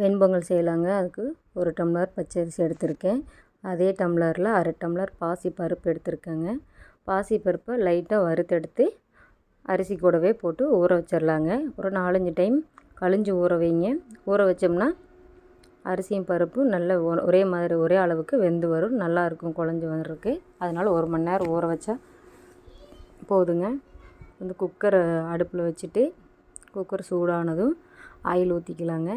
வெண்பொங்கல் செய்யலாங்க. அதுக்கு ஒரு டம்ளர் பச்சரிசி எடுத்திருக்கேன். அதே டம்ளரில் அரை டம்ளர் பாசி பருப்பு எடுத்திருக்கேங்க. பாசி பருப்பை லைட்டாக வறுத்தெடுத்து அரிசி கூடவே போட்டு ஊற வச்சிடலாங்க ஒரு நாலஞ்சு டைம் கழிஞ்சு ஊற வைங்க. ஊற வச்சோம்னா அரிசியும் பருப்பும் நல்ல ஒரே மாதிரி ஒரே அளவுக்கு வெந்து வரும். நல்லாயிருக்கும் குழஞ்சி வர்றதுக்கு. அதனால் ஒரு மணி நேரம் ஊற வச்சா போதுங்க. வந்து குக்கரை அடுப்பில் வச்சுட்டு குக்கர் சூடானதும் ஆயில் ஊற்றிக்கலாங்க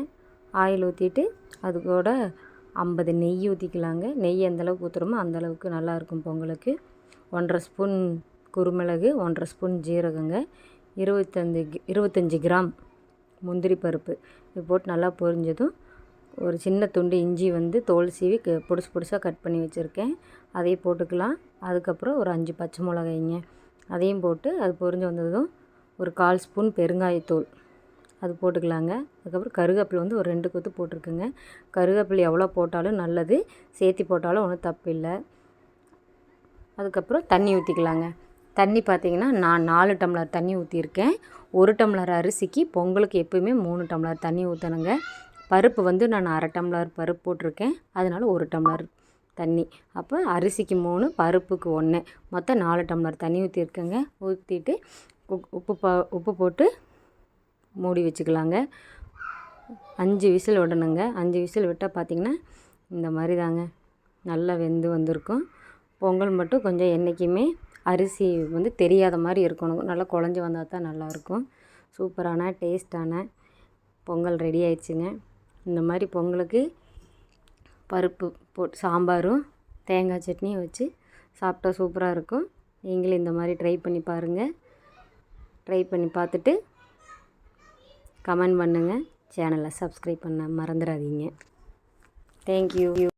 ஆயில் ஊற்றிட்டு அது கூட ஐம்பது நெய் ஊற்றிக்கலாங்க நெய் எந்த அளவுக்கு ஊற்றுறோமோ அந்தளவுக்கு நல்லாயிருக்கும் பொங்கலுக்கு. ஒன்றரை ஸ்பூன் குருமிளகு ஒன்றரை ஸ்பூன் ஜீரகங்க இருபத்தஞ்சு இருபத்தஞ்சி கிராம் முந்திரி பருப்பு. இது போட்டு நல்லா பொரிஞ்சதும் ஒரு சின்ன துண்டு இஞ்சி வந்து தோல் சீவி க- பொடுசு பொடுசாக கட் பண்ணி வச்சுருக்கேன். அதையும் போட்டுக்கலாம். அதுக்கப்புறம் ஒரு அஞ்சு பச்சை மிளகாய்ங்க. அதையும் போட்டு அது பொரிஞ்சு வந்ததும் ஒரு கால் ஸ்பூன் பெருங்காயத்தூள். அது போட்டுக்கலாங்க. அதுக்கப்புறம் கருவேப்பிலை வந்து ஒரு ரெண்டு கொத்து போட்டிருக்குங்க. கருவேப்பிலை எவ்வளோ போட்டாலும் நல்லது. சேர்த்தி போட்டாலும் ஒன்றும் தப்பு இல்லை அதுக்கப்புறம் தண்ணி ஊற்றிக்கலாங்க தண்ணி பார்த்திங்கன்னா நான் நாலு டம்ளர் தண்ணி ஊற்றிருக்கேன் ஒரு டம்ளர் அரிசிக்கு பொங்கலுக்கு எப்போயுமே மூணு டம்ளர் தண்ணி ஊற்றணுங்க பருப்பு வந்து நான் அரை டம்ளர் பருப்பு போட்டிருக்கேன். அதனால ஒரு டம்ளர் தண்ணி. அப்போ அரிசிக்கு மூணு பருப்புக்கு ஒன்று. மொத்தம் நாலு டம்ளர் தண்ணி ஊற்றிருக்கேங்க ஊற்றிட்டு உப்பு பா உப்பு போட்டு மூடி வச்சுக்கலாங்க. அஞ்சு விசில் விடணுங்க. அஞ்சு விசில் விட்டால் பார்த்திங்கன்னா இந்த மாதிரி தாங்க நல்லா வெந்து வந்திருக்கும். பொங்கல் மட்டும் கொஞ்சம் என்றைக்குமே அரிசி வந்து தெரியாத மாதிரி இருக்கணும். நல்லா குழஞ்சி வந்தால் தான் நல்லாயிருக்கும். சூப்பரான டேஸ்டான பொங்கல் ரெடி ஆயிடுச்சுங்க. இந்த மாதிரி பொங்கலுக்கு பருப்பு போட்டு சாம்பாரும் தேங்காய் சட்னியும் வச்சு சாப்பிட்டா சூப்பராக இருக்கும். நீங்களும் இந்த மாதிரி ட்ரை பண்ணி பாருங்கள் ட்ரை பண்ணி பார்த்துட்டு கமெண்ட் பண்ணுங்கள் சேனலை சப்ஸ்கிரைப் பண்ண மறந்துடாதீங்க. தேங்க்யூ